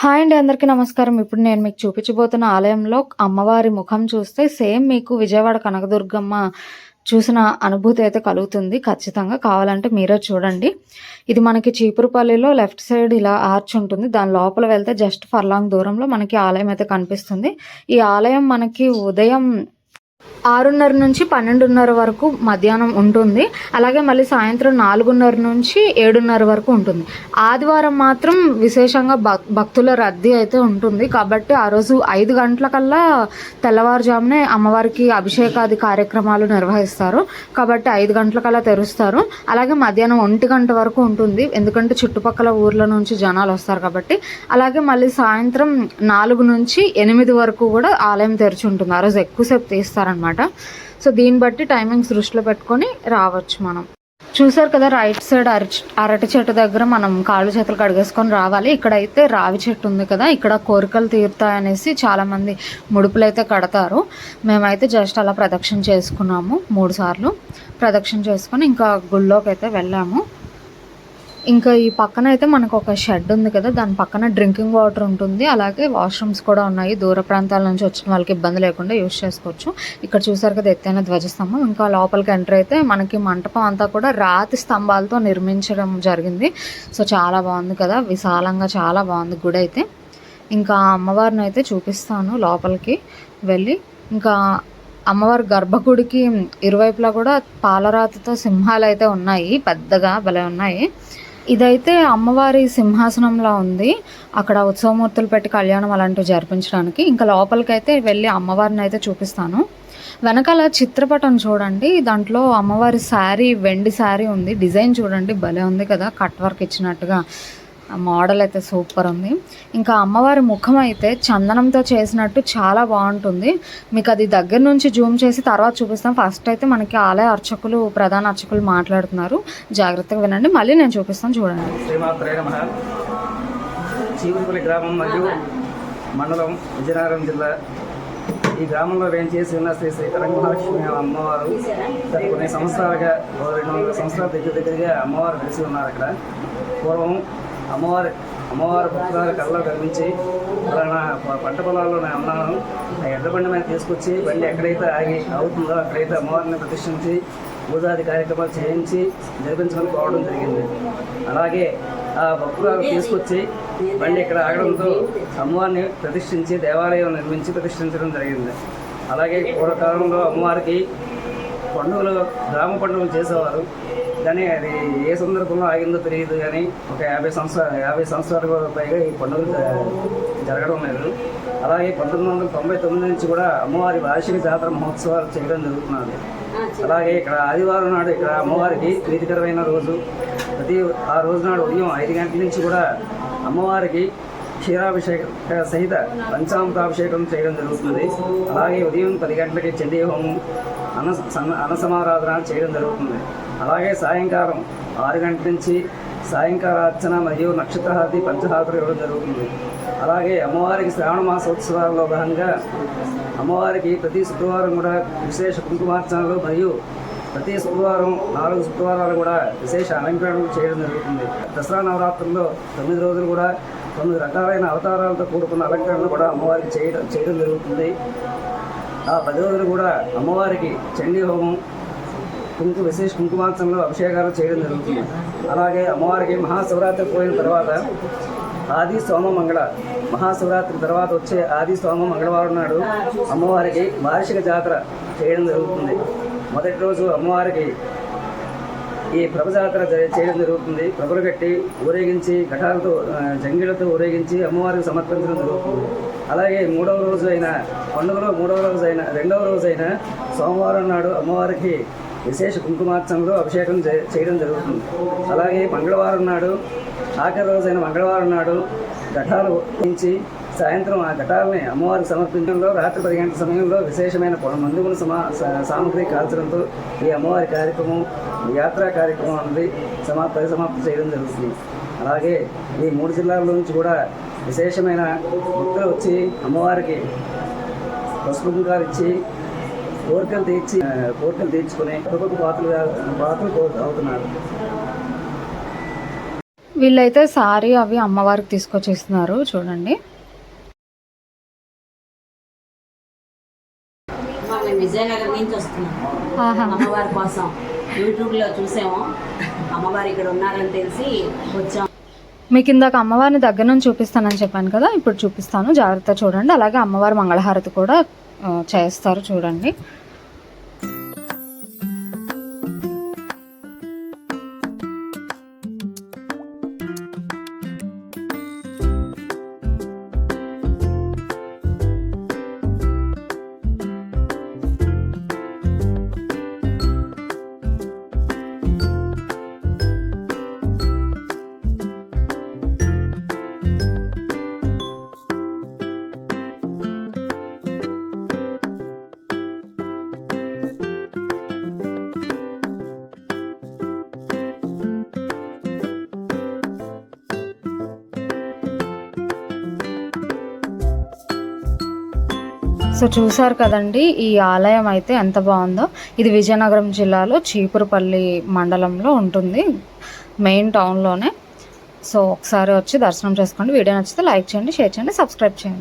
Hi అండి అందరికీ నమస్కారం. ఇప్పుడు నేను మీకు చూపించబోతున్న ఆలయంలో అమ్మవారి ముఖం చూస్తే సేమ్ మీకు విజయవాడ కనకదుర్గమ్మ చూసిన అనుభూతి అయితే కలుగుతుంది. ఖచ్చితంగా కావాలంటే మీరే చూడండి. ఇది మనకి చీపురుపల్లిలో లెఫ్ట్ సైడ్ ఇలా ఆర్చ్ ఉంటుంది. దాని లోపల వెళ్తే జస్ట్ ఫర్లాంగ్ దూరంలో మనకి ఆలయం అయితే కనిపిస్తుంది. ఈ ఆలయం మనకి ఉదయం ఆరున్నర నుంచి పన్నెండున్నర వరకు మధ్యాహ్నం ఉంటుంది. అలాగే మళ్ళీ సాయంత్రం నాలుగున్నర నుంచి ఏడున్నర వరకు ఉంటుంది. ఆదివారం మాత్రం విశేషంగా భక్ భక్తుల రద్దీ అయితే ఉంటుంది. కాబట్టి ఆ రోజు ఐదు గంటలకల్లా తెల్లవారుజామునే అమ్మవారికి అభిషేకాది కార్యక్రమాలు నిర్వహిస్తారు. కాబట్టి ఐదు గంటలకల్లా తెరుస్తారు. అలాగే మధ్యాహ్నం ఒంటి గంట వరకు ఉంటుంది. ఎందుకంటే చుట్టుపక్కల ఊర్ల నుంచి జనాలు వస్తారు కాబట్టి. అలాగే మళ్ళీ సాయంత్రం నాలుగు నుంచి ఎనిమిది వరకు కూడా ఆలయం తెరిచి ఉంటుంది. ఆ రోజు ఎక్కువసేపు తీస్తారు అనమాట సో దీన్ని బట్టి టైమింగ్స్ దృష్టిలో పెట్టుకొని రావచ్చు మనం. చూసారు కదా రైట్ సైడ్ అరటి అరటి చెట్టు దగ్గర మనం కాళ్ళు చేతులు కడిగేసుకొని రావాలి. ఇక్కడైతే రావి చెట్టు ఉంది కదా ఇక్కడ కోరికలు తీరుతాయనేసి చాలామంది ముడుపులు అయితే కడతారు. మేమైతే జస్ట్ అలా ప్రదక్షిణ చేసుకున్నాము మూడు సార్లు ప్రదక్షిణ చేసుకొని ఇంకా గుళ్ళోకి అయితే వెళ్ళాము. ఇంకా ఈ పక్కన అయితే మనకు ఒక షెడ్ ఉంది కదా దాని పక్కన డ్రింకింగ్ వాటర్ ఉంటుంది. అలాగే వాష్రూమ్స్ కూడా ఉన్నాయి. దూర ప్రాంతాల నుంచి వచ్చిన వాళ్ళకి ఇబ్బంది లేకుండా యూస్ చేసుకోవచ్చు. ఇక్కడ చూసారు కదా ఎత్తైన ధ్వజస్తంభం. ఇంకా లోపలికి ఎంటర్ అయితే మనకి మంటపం అంతా కూడా రాతి స్తంభాలతో నిర్మించడం జరిగింది. సో చాలా బాగుంది కదా. విశాలంగా చాలా బాగుంది గుడి అయితే. ఇంకా అమ్మవారిని అయితే చూపిస్తాను లోపలికి వెళ్ళి. ఇంకా అమ్మవారి గర్భగుడికి ఇరువైపులా కూడా పాలరాతితో సింహాలు అయితే ఉన్నాయి. పెద్దగా భలే ఉన్నాయి. ఇదైతే అమ్మవారి సింహాసనంలో ఉంది. అక్కడ ఉత్సవమూర్తులు పెట్టి కళ్యాణం అలాంటివి జరిపించడానికి. ఇంకా లోపలికైతే వెళ్ళి అమ్మవారిని అయితే చూపిస్తాను. వెనకాల చిత్రపటం చూడండి. దాంట్లో అమ్మవారి శారీ వెండి శారీ ఉంది. డిజైన్ చూడండి. భలే ఉంది కదా. కట్ వర్క్ ఇచ్చినట్టుగా. మోడల్ అయితే సూపర్ ఉంది. ఇంకా అమ్మవారి ముఖం అయితే చందనంతో చేసినట్టు చాలా బాగుంటుంది. మీకు అది దగ్గర నుంచి జూమ్ చేసి తర్వాత చూపిస్తాం. ఫస్ట్ అయితే మనకి ఆలయ అర్చకులు ప్రధాన అర్చకులు మాట్లాడుతున్నారు. జాగ్రత్తగా వినండి. మళ్ళీ నేను చూపిస్తాను. చూడండి. శ్రీమాత్రే గ్రామం మరియు మండలం విజయనగరం జిల్లా. ఈ గ్రామంలో వేంచేసి ఉన్న శ్రీ శ్రీ కరంగ అమ్మవారు గత కొన్ని సంవత్సరాలుగా రెండు వందల సంవత్సరాల దగ్గర దగ్గరగా అమ్మవారు కలిసి ఉన్నారు అక్కడ. పూర్వం అమ్మవారి అమ్మవారి భక్తుల కళ్ళలో కనిపించి ఫలానా పంట పొలాల్లో నేను అన్నాను ఆ ఎడ్ల బండి మీద తీసుకొచ్చి బండి ఎక్కడైతే ఆగి అవుతుందో అక్కడైతే అమ్మవారిని ప్రతిష్ఠించి పూజాది కార్యక్రమాలు చేయించి జరిపించడానికి పోవడం జరిగింది. అలాగే ఆ భక్తురాలు తీసుకొచ్చి బండి ఇక్కడ ఆగడంతో అమ్మవారిని ప్రతిష్ఠించి దేవాలయం నిర్మించి ప్రతిష్ఠించడం జరిగింది. అలాగే పూర్వకాలంలో అమ్మవారికి పండుగలు గ్రామ పండుగలు చేసేవారు. కానీ అది ఏ సందర్భంలో ఆగిందో తెలియదు కానీ ఒక యాభై సంవత్సరాలు యాభై సంవత్సరాలకు పైగా ఈ పండుగలు జరగడం లేదు. అలాగే పంతొమ్మిది వందల తొంభై తొమ్మిది నుంచి కూడా అమ్మవారి వార్షిక జాతర మహోత్సవాలు చేయడం జరుగుతున్నది. అలాగే ఇక్కడ ఆదివారం నాడు ఇక్కడ అమ్మవారికి ప్రీతికరమైన రోజు. ప్రతి ఆ రోజు నాడు ఉదయం ఐదు గంటల నుంచి కూడా అమ్మవారికి క్షీరాభిషేక సహిత పంచామృతాభిషేకం చేయడం జరుగుతుంది. అలాగే ఉదయం పది గంటలకి చండీ హోమం అన్న సమ- అన్నసమారాధన చేయడం జరుగుతుంది. అలాగే సాయంకాలం ఆరు గంటల నుంచి సాయంకాలార్చన మరియు నక్షత్రహారతి పంచహారతులు ఇవ్వడం జరుగుతుంది. అలాగే అమ్మవారికి శ్రావణ మాసోత్సవాల్లో భాగంగా అమ్మవారికి ప్రతి శుక్రవారం కూడా విశేష కుంకుమార్చనలు మరియు ప్రతి శుక్రవారం నాలుగు శుక్రవారాలు కూడా విశేష అలంకరణలు చేయడం జరుగుతుంది. దసరా నవరాత్రుల్లో తొమ్మిది రోజులు కూడా తొమ్మిది రకాలైన అవతారాలతో కూడుకున్న అలంకరణలు కూడా అమ్మవారికి చేయడం చేయడం జరుగుతుంది. ఆ పది రోజులు కూడా అమ్మవారికి చండీ హోమం కుంకు విశేష కుంకుమాంసంలో అభిషేకాలు చేయడం జరుగుతుంది. అలాగే అమ్మవారికి మహాశివరాత్రి పోయిన తర్వాత ఆది సోమ మంగళ. మహాశివరాత్రి తర్వాత వచ్చే ఆది సోమ మంగళవారం నాడు అమ్మవారికి వార్షిక జాతర చేయడం జరుగుతుంది. మొదటి రోజు అమ్మవారికి ఈ ప్రభ జాతర చేయడం జరుగుతుంది. ప్రభులు కట్టి ఊరేగించి ఘటాలతో జంగిలతో ఊరేగించి అమ్మవారికి సమర్పించడం జరుగుతుంది. అలాగే మూడవ రోజు అయిన పండుగలో మూడవ రోజు అయిన రెండవ రోజు అయిన సోమవారం నాడు అమ్మవారికి విశేష కుంకుమార్చనలో అభిషేకం చేయడం జరుగుతుంది. అలాగే మంగళవారం నాడు ఆఖరి రోజైన మంగళవారం నాడు ఘటాలు ఉంచి సాయంత్రం ఆ ఘటాలని అమ్మవారికి సమర్పించడంలో రాత్రి పది గంటల సమయంలో విశేషమైన మందుగుణ సమా సా- సామగ్రి కాల్చడంతో ఈ అమ్మవారి కార్యక్రమం యాత్రా కార్యక్రమం అనేది సమా పరిసమాప్తి చేయడం జరుగుతుంది. అలాగే ఈ మూడు జిల్లాల నుంచి కూడా విశేషమైన భక్తులు వచ్చి అమ్మవారికి పసుపు కుంకాలు ఇచ్చి కోరికలు తీర్చి కోరికలు తీర్చుకుని ప్రభుత్వ పాత్రలు పాత్రలు అవుతున్నారు. వీళ్ళైతే సారీ అవి అమ్మవారికి తీసుకొచ్చేస్తున్నారు చూడండి. విజయనగరం నుంచి వస్తున్నాం. అమ్మవారి కోసం. యూట్యూబ్లో చూసాము. అమ్మవారు ఇక్కడ ఉన్నారని తెలిసి వచ్చాం. మీకు ఇందాక అమ్మవారిని దగ్గర నుంచి చూపిస్తానని చెప్పాను కదా ఇప్పుడు చూపిస్తాను. జాగ్రత్త చూడండి. అలాగే అమ్మవారి మంగళహారతి కూడా చేస్తారు చూడండి. సో చూసారు కదండి ఈ ఆలయం అయితే ఎంత బాగుందో. ఇది విజయనగరం జిల్లాలో చీపురుపల్లి మండలంలో ఉంటుంది మెయిన్ టౌన్లోనే. సో ఒకసారి వచ్చి దర్శనం చేసుకోండి. వీడియో నచ్చితే లైక్ చేయండి షేర్ చేయండి సబ్స్క్రైబ్ చేయండి.